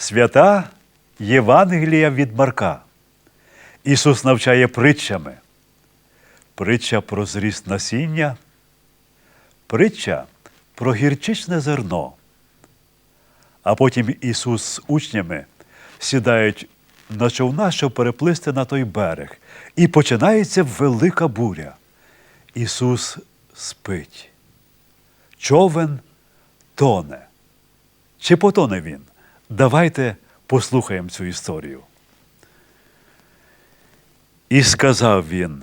Свята Євангелія від Марка. Ісус навчає притчами. Притча про зріст насіння, притча про гірчичне зерно. А потім Ісус з учнями сідають на човна, щоб переплисти на той берег, і починається велика буря. Ісус спить. Човен тоне. Чи потоне він? Давайте послухаємо цю історію. І сказав він: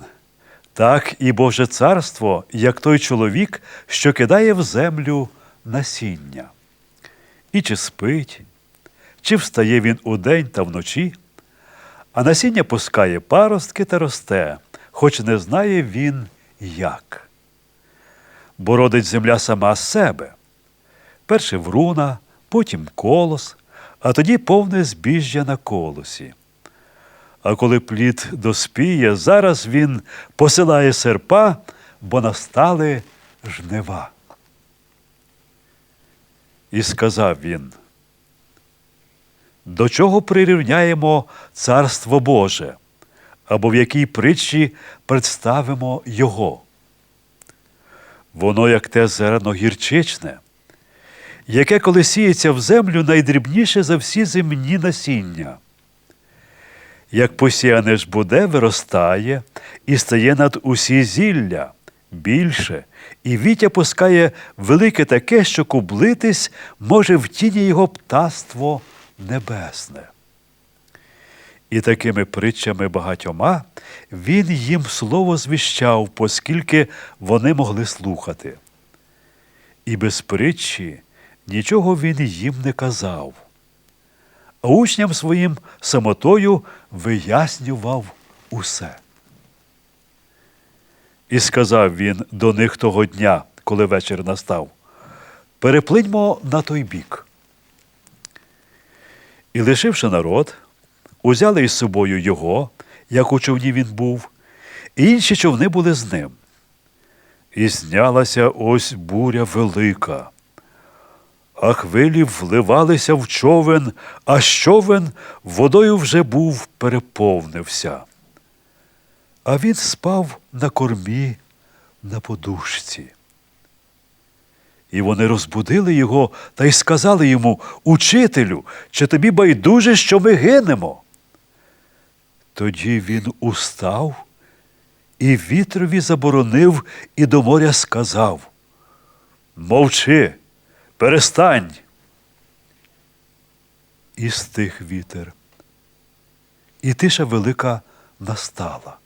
так і Боже царство, як той чоловік, що кидає в землю насіння. І чи спить, чи встає він удень та вночі, а насіння пускає паростки та росте, хоч не знає він як. Бо родить земля сама з себе. Перше вруна, потім колос, а тоді повне збіжжя на колосі. А коли плід доспіє, зараз він посилає серпа, бо настали жнива. І сказав він, до чого прирівняємо Царство Боже, або в якій притчі представимо Його? Воно, як те зерно гірчичне, яке коли сіється в землю найдрібніше за всі земні насіння. Як посіяне ж буде, виростає і стає над усі зілля більше, і вітя пускає велике таке, що кублитись може в тіні його птаство небесне. І такими притчами багатьома він їм слово звіщав, оскільки вони могли слухати. І без притчі нічого він їм не казав а учням своїм самотою вияснював усе. І сказав він до них того дня, коли вечір настав, переплиньмо на той бік. І, лишивши народ, узяли із собою його, як у човні він був, і інші човни були з ним. І знялася ось буря велика а хвилі вливалися в човен, а човен водою вже був переповнився. А він спав на кормі на подушці. І вони розбудили його та й сказали йому Учителю, чи тобі байдуже, що ми гинемо? Тоді він устав і вітрові заборонив, і до моря сказав Мовчи. Перестань. І стих вітер. І тиша велика настала.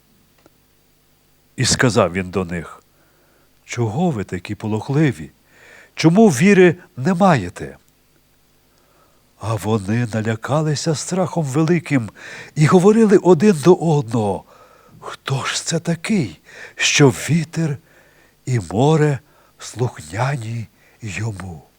І сказав він до них, чого ви такі полохливі? Чому віри не маєте? А вони налякалися страхом великим і говорили один до одного, хто ж це такий, що вітер і море слухняні йому?